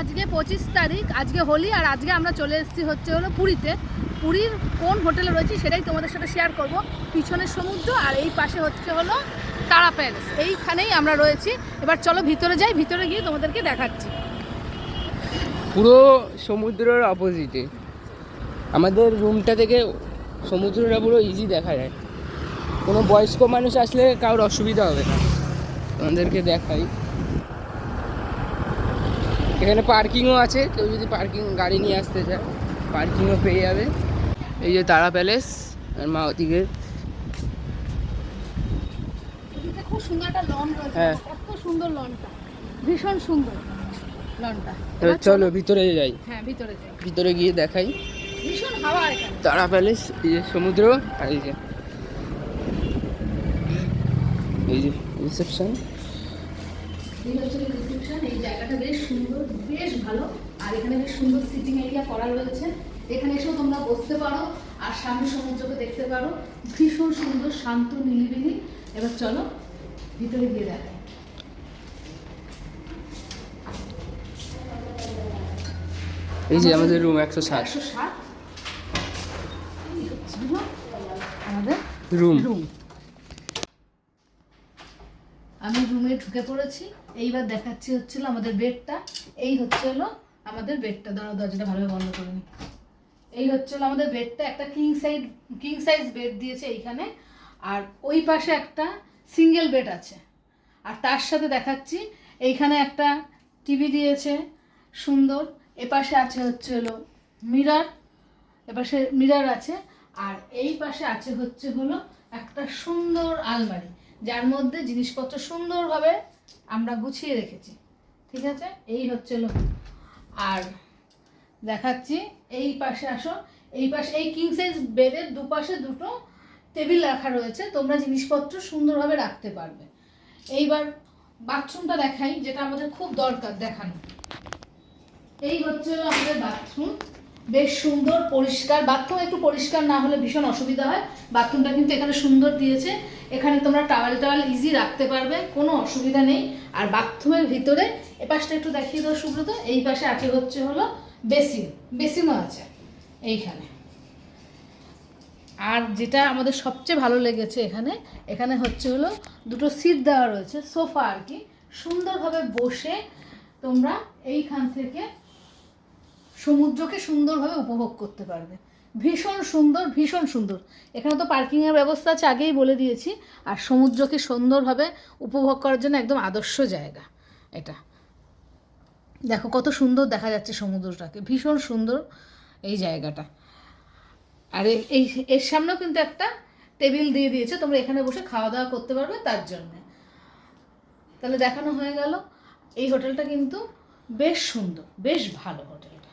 আজকে পঁচিশ তারিখ, আজকে হোলি, আর আজকে আমরা চলে এসেছি হচ্ছে হলো পুরীতে। পুরীর কোন হোটেলে রয়েছি সেটাই তোমাদের সাথে শেয়ার করব। পিছনের সমুদ্র আর এই পাশে হচ্ছে হলো তারা প্যালেস এইখানেই আমরা রয়েছি। এবার চলো ভিতরে যাই, ভিতরে গিয়ে তোমাদেরকে দেখাচ্ছি। পুরো সমুদ্রের অপোজিটে আমাদের রুমটা থেকে সমুদ্রটা পুরো ইজি দেখা যায়। কোনো বয়স্ক মানুষ আসলে কারোর অসুবিধা হবে না। আমাদেরকে দেখাই। এখানে পার্কিংও আছে কেউ যদি পার্কিং গাড়ি নিয়ে আসতে চায় পার্কিংও পেয়ে যাবে। এই যে তারা প্যালেস আর মাওতিকে এদিকে খুব সুন্দর একটা লন রয়েছে হ্যাঁ। কত সুন্দর লনটা ভীষণ সুন্দর লনটা চলো ভিতরে যাই। হ্যাঁ ভিতরে যাই। ভিতরে গিয়ে দেখাই। ভীষণ হাওয়া তারা প্যালেস এই যে সমুদ্র আর এই যে এই যে রিসেপশন এই হচ্ছে রিসেপশন এই জায়গাটা বেশ সুন্দর বেশ ভালো। আর এখানে বেশ সুন্দর সিটিং এরিয়া করা রয়েছে। এখানে এসেও তোমরা বসতে পারো আর সামনে সমুদ্রকে দেখতে পারো। ভীষণ সুন্দর শান্ত নিলিবিলি এবার চলো ভিতরে গিয়ে দেখাই এই যে আমাদের রুম একশো ষাট। একশো হলো আমাদের রুম রুম আমি রুমে ঢুকে পড়েছি। এইবার দেখাচ্ছি হচ্ছিল আমাদের বেডটা। এই হচ্ছে হলো আমাদের বেডটা। দাঁড়াও, দরজাটা ভালোভাবে বন্ধ করে নি। এই হচ্ছে হলো আমাদের বেডটা। একটা king size king size bed দিয়েছে এইখানে। আর ওই পাশে একটা সিঙ্গেল বেড আছে। আর তার সাথে দেখাচ্ছি, এইখানে একটা টিভি দিয়েছে। সুন্দর। এপাশে আছে হচ্ছে হলো মিরার এপাশে মিরার আছে। আর এই পাশে আছে হচ্ছে হলো একটা সুন্দর আলমারি। যার মধ্যে জিনিসপত্র সুন্দরভাবে আমরা গুছিয়ে রেখেছি। ঠিক আছে? এই হচ্ছে আর দেখাচ্ছি, এই পাশে আসো। এই পাশে, এই কিং সাইজ বেডের দুপাশে দুটো টেবিল রাখা রয়েছে। তোমরা জিনিসপত্র সুন্দরভাবে রাখতে পারবে। এইবার বাথরুমটা দেখাই, যেটা আমাদের খুব দরকার দেখানো। এই হচ্ছে আমাদের বাথরুম বেশ সুন্দর, পরিষ্কার। বাথরুম একটু পরিষ্কার না হলে ভীষণ অসুবিধা হয়। বাথরুমটা কিন্তু এখানে সুন্দর দিয়েছে। এখানে তোমরা টাওয়াল টাওয়াল ইজি রাখতে পারবে, কোনো অসুবিধা নেই। আর বাথরুমের ভিতরে এ পাশটা একটু দেখিয়ে দাও সুব্রত, এই পাশে আছে হচ্ছে হলো বেসিন, বেসিনও আছে এইখানে। আর যেটা আমাদের সবচেয়ে ভালো লেগেছে এখানে এখানে হচ্ছে হলো দুটো সিট দেওয়া রয়েছে সোফা আর কি। সুন্দরভাবে বসে তোমরা এইখান থেকে সমুদ্রকে সুন্দরভাবে উপভোগ করতে পারবে। ভীষণ সুন্দর ভীষণ সুন্দর। এখানে তো পার্কিংয়ের ব্যবস্থা আছে, আগেই বলে দিয়েছি। আর সমুদ্রকে সুন্দরভাবে উপভোগ করার জন্য একদম আদর্শ জায়গা এটা। দেখো, কত সুন্দর দেখা যাচ্ছে সমুদ্রটাকে। ভীষণ সুন্দর এই জায়গাটা। আর এই, এর সামনেও কিন্তু একটা টেবিল দিয়ে দিয়েছে। তোমরা এখানে বসে খাওয়া দাওয়া করতে পারবে তার জন্যে। তাহলে দেখানো হয়ে গেল। এই হোটেলটা কিন্তু বেশ সুন্দর, বেশ ভালো হোটেলটা